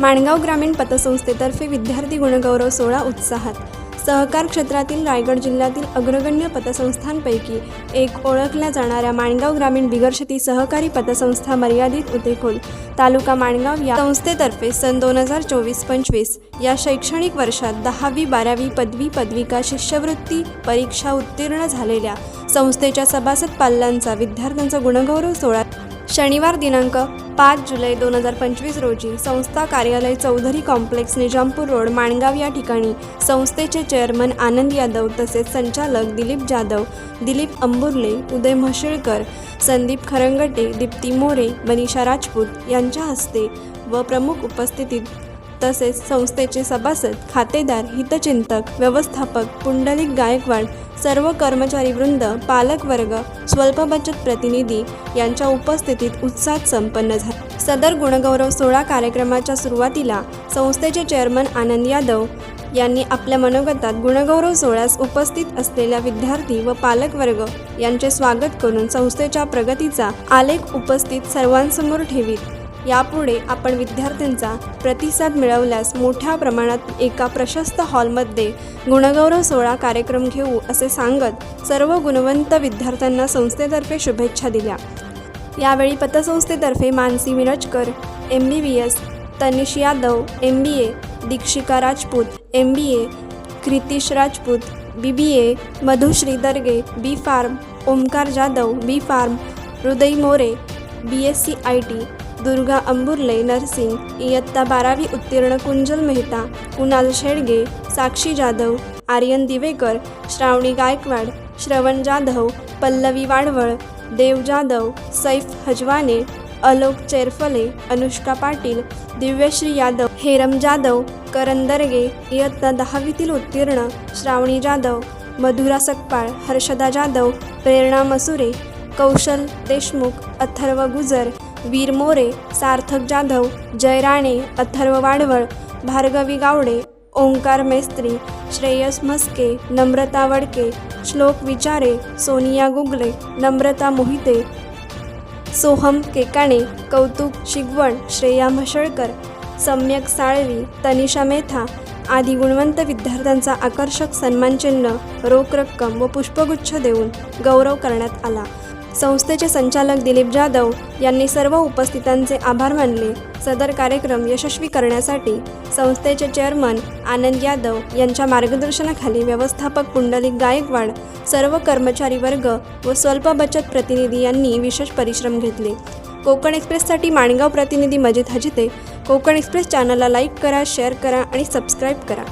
माणगाव ग्रामीण पतसंस्थेतर्फे विद्यार्थी गुणगौरव सोहळा उत्साहात. सहकार क्षेत्रातील रायगड जिल्ह्यातील अग्रगण्य पतसंस्थांपैकी एक ओळखल्या जाणाऱ्या माणगाव ग्रामीण बिगरशती सहकारी पतसंस्था मर्यादित उतेखोल तालुका माणगाव या संस्थेतर्फे सन दोन हजार चोवीस पंचवीस या शैक्षणिक वर्षात दहावी बारावी पदवी पदविका शिष्यवृत्ती परीक्षा उत्तीर्ण झालेल्या संस्थेच्या सभासद पाल्यांचा विद्यार्थ्यांचा गुणगौरव सोहळा शनिवार दिनांक पाच जुलै दोन हजार पंचवीस रोजी संस्था कार्यालय चौधरी कॉम्प्लेक्स निजामपूर रोड माणगाव या ठिकाणी संस्थेचे चेअरमन आनंद यादव तसेच संचालक दिलीप जाधव दिलीप अंबुर्ले उदय म्हशिळकर संदीप खरंगटे दीप्ती मोरे मनीषा राजपूत यांच्या हस्ते व प्रमुख उपस्थितीत तसेच संस्थेचे सभासद खातेदार हितचिंतक व्यवस्थापक पुंडलिक गायकवाड सर्व कर्मचारी वृंद पालकवर्ग स्वल्प बचत प्रतिनिधी यांच्या उपस्थितीत उत्साहात संपन्न झाला सदर गुणगौरव सोहळा कार्यक्रमाच्या सुरुवातीला संस्थेचे चेअरमन आनंद यादव यांनी आपल्या मनोगतात गुणगौरव सोहळ्यास उपस्थित असलेल्या विद्यार्थी व पालकवर्ग यांचे स्वागत करून संस्थेच्या प्रगतीचा आलेख उपस्थित सर्वांसमोर ठेवीत. यापुढे आपण विद्यार्थ्यांचा प्रतिसाद मिळवल्यास मोठ्या प्रमाणात एका प्रशस्त हॉलमध्ये गुणगौरव सोहळा कार्यक्रम घेऊ असे सांगत सर्व गुणवंत विद्यार्थ्यांना संस्थेतर्फे शुभेच्छा दिल्या. यावेळी पतसंस्थेतर्फे Mansi Mirajkar M B B S Tanish Yadav M B A Dikshika Rajput M B A Kritish Rajput B B A Madhushree Darge B pharm Omkar Jadhav B pharm Hriday More B S C I T Durga Amburle nursing इयत्ता बारावी उत्तीर्ण कुंजल मेहता कुणाल शेडगे साक्षी जाधव आर्यन दिवेकर श्रावणी गायकवाड श्रवण जाधव पल्लवी वाडवळ देव जाधव सैफ हजवाने अलोक चेरफले अनुष्का पाटील दिव्यश्री यादव हेरम जाधव करण दर्गे इयत्ता दहावीतील उत्तीर्ण श्रावणी जाधव मधुरा सकपाळ हर्षदा जाधव प्रेरणा मसुरे कौशल देशमुख अथर्व गुजर वीर मोरे सार्थक जाधव जय राणे अथर्व वाढवळ भार्गवी गावडे ओंकार मेस्त्री श्रेयस म्हस्के नम्रता वडके श्लोक विचारे सोनिया गुगले नम्रता मोहिते सोहम केकाणे कौतुक शिगवण श्रेया म्हशळकर सम्यक साळवी तनिषा मेथा आदी गुणवंत विद्यार्थ्यांचा आकर्षक सन्मानचिन्ह रोख रक्कम व पुष्पगुच्छ देऊन गौरव करण्यात आला. संस्थेचे संचालक दिलीप जाधव यांनी सर्व उपस्थितांचे आभार मानले. सदर कार्यक्रम यशस्वी करण्यासाठी संस्थेचे चेअरमन आनंद यादव यांच्या मार्गदर्शनाखाली व्यवस्थापक पुंडलिक गायकवाड सर्व कर्मचारी वर्ग व स्वल्प बचत प्रतिनिधी यांनी विशेष परिश्रम घेतले. कोकण एक्सप्रेससाठी माणगाव प्रतिनिधी मजिद हजिते. कोकण एक्सप्रेस चॅनलला लाईक करा शेअर करा आणि सबस्क्राईब करा.